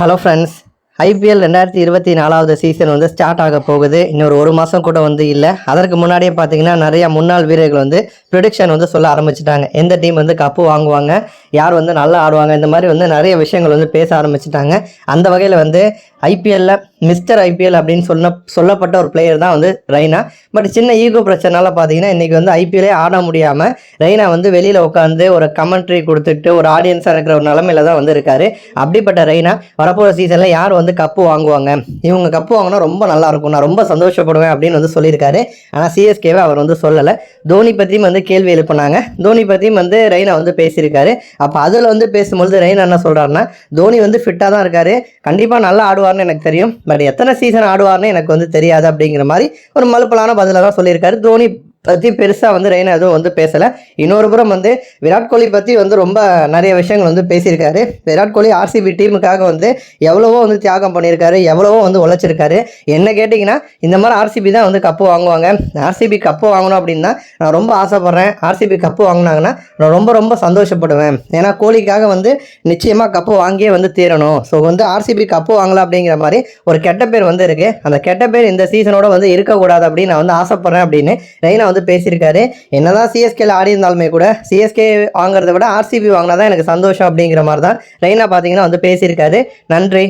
Hello friends IPL ரெண்டாயிரத்தி இருபத்தி நாலாவது சீசன் வந்து ஸ்டார்ட் ஆக போகுது. இன்னொரு ஒரு மாதம் கூட வந்து இல்லை. அதற்கு முன்னாடியே பார்த்தீங்கன்னா நிறைய முன்னாள் வீரர்கள் வந்து ப்ரிடிக்ஷன் வந்து சொல்ல ஆரம்பிச்சிட்டாங்க. எந்த டீம் வந்து கப்பு வாங்குவாங்க யார் வந்து நல்லா ஆடுவாங்க இந்த மாதிரி வந்து நிறைய விஷயங்கள் வந்து பேச ஆரம்பிச்சிட்டாங்க. அந்த வகையில் வந்து ஐபிஎல்ல மிஸ்டர் ஐபிஎல் அப்படின்னு சொன்ன சொல்லப்பட்ட ஒரு பிளேயர் தான் வந்து ரெய்னா. பட் சின்ன ஈகோ பிரச்சனால பார்த்தீங்கன்னா இன்றைக்கி வந்து ஐபிஎல்லே ஆட முடியாமல் ரெய்னா வந்து வெளியில் உட்காந்து ஒரு கமெண்ட்ரி கொடுத்துட்டு ஒரு ஆடியன்ஸாக இருக்கிற ஒரு நிலமையில தான் வந்து இருக்காரு. அப்படிப்பட்ட ரெய்னா வரப்போகிற சீசனில் யார் வந்து கப்பு வாங்குவாங்க? இவங்க கப்பு வாங்கினா ரொம்ப நல்லா இருக்கும். நான் ரொம்ப சந்தோஷப்படுவேன் அப்படின்னு வந்து சொல்லியிருக்காரு. ஆனால் சிஎஸ்கேவை அவர் வந்து சொல்லலை. தோனி பற்றியும் வந்து கேள்வி எழுப்புனாங்க. தோனி பற்றியும் வந்து ரெய்னா வந்து பேசியிருக்காரு. அப்போ அதில் வந்து பேசும்பொழுது ரெய்னா என்ன சொல்கிறாருன்னா தோனி வந்து ஃபிட்டாக தான் இருக்காரு. கண்டிப்பாக நல்லா ஆடுவார்னு எனக்கு தெரியும். பட் எத்தனை சீசன் ஆடுவார்னு எனக்கு வந்து தெரியாது அப்படிங்கிற மாதிரி ஒரு மலுப்பலான பதிலாக தான் சொல்லியிருக்காரு. தோனி பற்றி பெருசாக வந்து ரெய்னா எதுவும் வந்து பேசலை. இன்னொரு புறம் வந்து விராட் கோலி பற்றி வந்து ரொம்ப நிறைய விஷயங்கள் வந்து பேசியிருக்காரு. விராட் கோலி ஆர்சிபி டீமுக்காக வந்து எவ்வளவோ வந்து தியாகம் பண்ணியிருக்காரு எவ்வளவோ வந்து உழைச்சிருக்காரு. என்ன கேட்டிங்கன்னா இந்த மாதிரி ஆர்சிபி தான் வந்து கப்பு வாங்குவாங்க. ஆர்சிபி கப்பு வாங்கணும் அப்படின்னா நான் ரொம்ப ஆசைப்பட்றேன். ஆர்சிபி கப்பு வாங்கினாங்கன்னா நான் ரொம்ப ரொம்ப சந்தோஷப்படுவேன். ஏன்னா கோலிக்காக வந்து நிச்சயமாக கப்பு வாங்கியே வந்து தீரணும். ஸோ வந்து ஆர்சிபி கப்பு வாங்கலாம் அப்படிங்கிற மாதிரி ஒரு கெட்ட பேர் வந்து இருக்குது அந்த கெட்ட பேர் இந்த சீசனோட வந்து இருக்கக்கூடாது அப்படின்னு நான் வந்து ஆசைப்பட்றேன் அப்படின்னு ரெய்னா வந்து பேசியிருக்காரு. என்னதான் சிஎஸ்கேல ஆடி இருந்தாலுமே கூட சிஎஸ்கே வாங்குறத விட ஆர்சிபி வாங்கினா தான் எனக்கு சந்தோஷம் அப்படிங்கிற மாதிரி தான் ரெய்னா பார்த்தீங்கன்னா வந்து பேசியிருக்காரு. நன்றி.